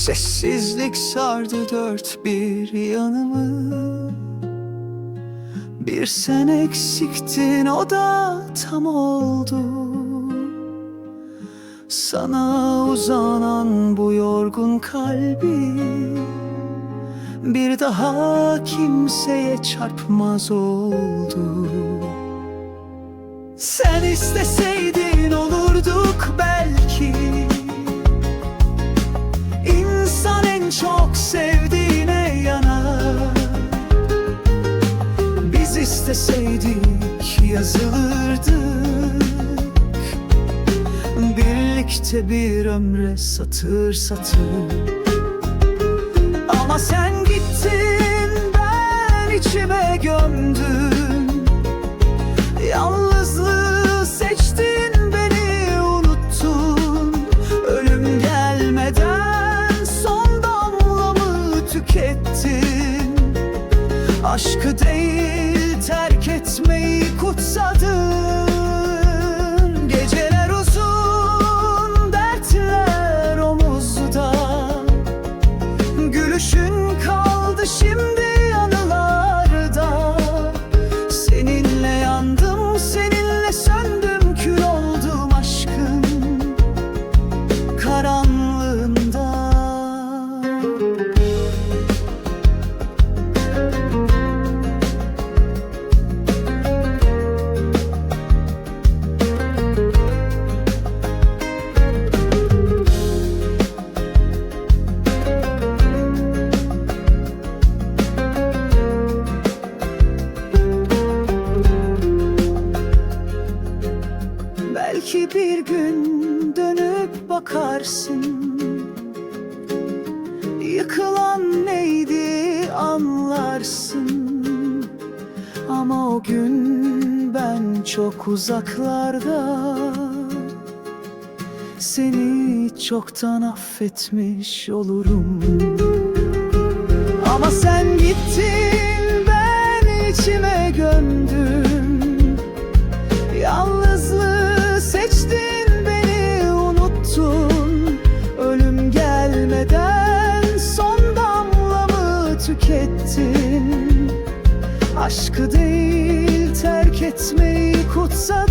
Sensizlik sardı dört bir yanımı. Bir sen eksiktin o da tam oldu. Sana uzanan bu yorgun kalbi Bir daha kimseye çarpmaz oldu. Sen isteseydin isteseydik yazılırdık Birlikte bir ömre satır satır. Ama sen gittin ben içime gömdüm. Yalnızlığı seçtin beni unuttun. Ölüm gelmeden son damlamı tükettin. Aşkı etmeyi Belki bir gün dönüp bakarsın. Yıkılan neydi anlarsın. Ama o gün ben çok uzaklarda Seni çoktan affetmiş olurum. Ama sen gittin Aşkı değil terk etmeyi kutsadın